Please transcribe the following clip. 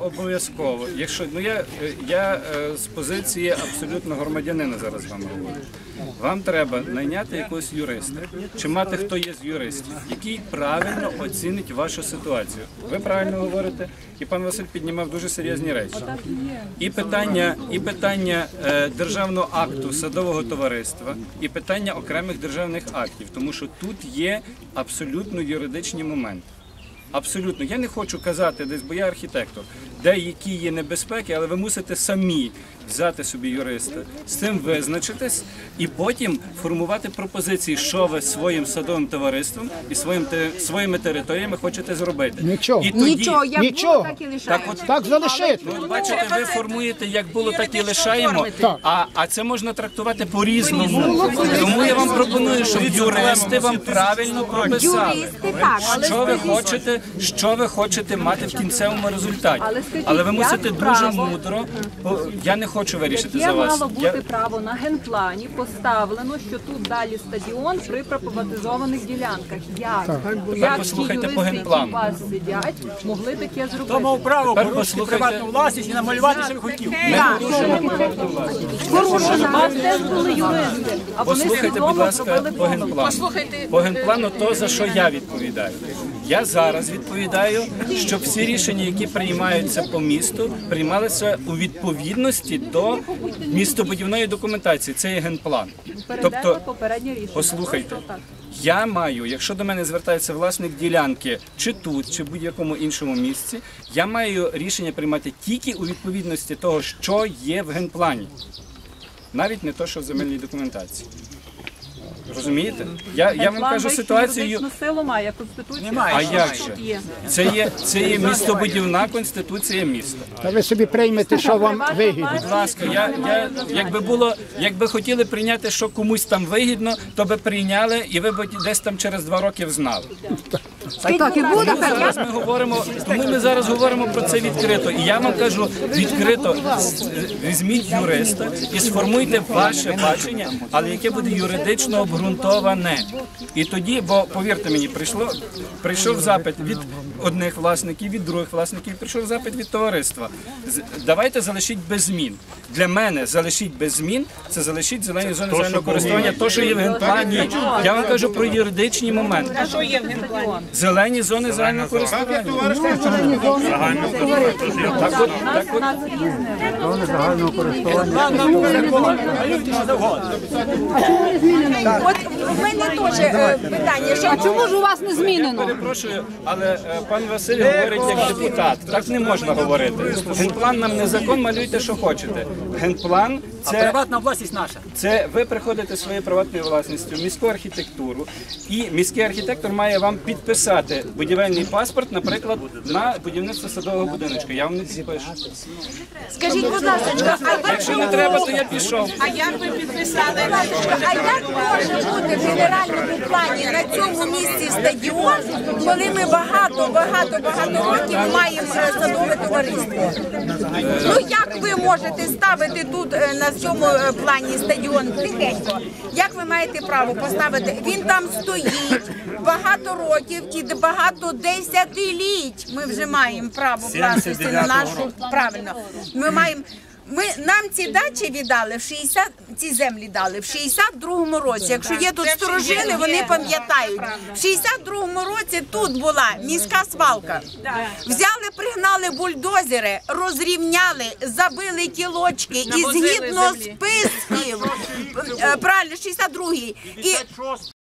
Обов'язково. Якщо ну я, я е, з позиції абсолютно громадянина зараз вам говорю. Вам треба найняти якогось юриста чи мати хто є з юристів, який правильно оцінить вашу ситуацію. Ви правильно говорите, і пан Василь піднімав дуже серйозні речі. І питання, і питання е, державного акту садового товариства, і питання окремих державних актів, тому що тут є абсолютно юридичні моменти. Абсолютно, я не хочу казати десь, бо я архітектор, де які є небезпеки, але ви мусите самі взяти собі юриста, з цим визначитись і потім формувати пропозиції, що ви своїм садовим товариством і своїм те- своїми територіями хочете зробити. Нічого. І тоді, Нічого, як Нічого. було, так і так от Так залишити. Ну, бачите, ви формуєте, як було, так і лишаємо. Так. А, а це можна трактувати по-різному. Тому я вам пропоную, щоб юристи вам правильно прописали. Юристи так, Що ви хочете, що ви хочете мати в кінцевому результаті? Але ви мусите дуже мудро. бо Я не хочу вирішити за вас. мало бути Я- право на генплані поставлено, що тут далі стадіон при приватизованих ділянках. Як? Як ті послухайте по юристи, які генплану. у вас сидять, могли таке зробити? мав право Тепер порушити послухайте. приватну власність і намалювати, що він хотів. У вас теж були юристи, а вони Послухайте, будь свідомо ласка, зробили по помилку. генплану. По генплану то, за що я відповідаю. Я зараз відповідаю, що всі рішення, які приймаються по місту, приймалися у відповідності до містобудівної документації. Це є генплан. Тобто, послухайте, я маю, якщо до мене звертається власник ділянки, чи тут, чи в будь-якому іншому місці, я маю рішення приймати тільки у відповідності того, що є в генплані. Навіть не то, що в земельній документації. Розумієте? Я, я вам кажу ситуацію. юридичну силу має конституція. Немає. А як же? є. Це є, це є містобудівна конституція міста. Та ви собі приймете, що вам вигідно. Будь ласка, я, я, якби було, якби хотіли прийняти, що комусь там вигідно, то би прийняли, і ви б десь там через два роки взнали. Так і буде, Зараз ми говоримо, тому ми зараз говоримо про це відкрито. І я вам кажу відкрито, візьміть юриста і сформуйте ваше бачення, але яке буде юридично обґрунтоване. І тоді, бо повірте мені, прийшло прийшов запит від одних власників, від других власників, прийшов запит від товариства. Давайте залишіть без змін. Для мене залишіть без змін, це залишіть зелені зони загального користування, то, що є в генплані. Я вам кажу про юридичні моменти. Що є в генту? Зелені зони загального користування. Так от, так от, От в мене теж е, питання, що чому ж у вас не змінено? перепрошую, але е, пан Василь говорить як депутат. Так не можна говорити. Генплан нам не закон, малюйте, що хочете. Генплан А це, приватна власність наша. це ви приходите своєю приватною власністю в міську архітектуру, і міський архітектор має вам підписати будівельний паспорт, наприклад, на будівництво садового будиночка. Я вам не підпишу. Скажіть, будь ласка, а Якщо не треба, то я пішов. А як ви підписали? А як може бути в генеральному плані на цьому місці стадіон, коли ми багато, багато, багато років маємо е, садове товариство? Ну як ви можете ставити тут е, на цьому е, плані стадіон тихенько? Як ви маєте право поставити? Він там стоїть багато років і багато десятиліть. Ми вже маємо право власності на нашу правильно. Ми маємо. Ми нам ці дачі віддали в 60, ці землі дали в 62-му році. Якщо є тут сторожили, вони пам'ятають. В 62-му році тут була міська свалка. Взяли, пригнали бульдозери, розрівняли, забили кілочки і згідно списків, е, правильно, 62-й. І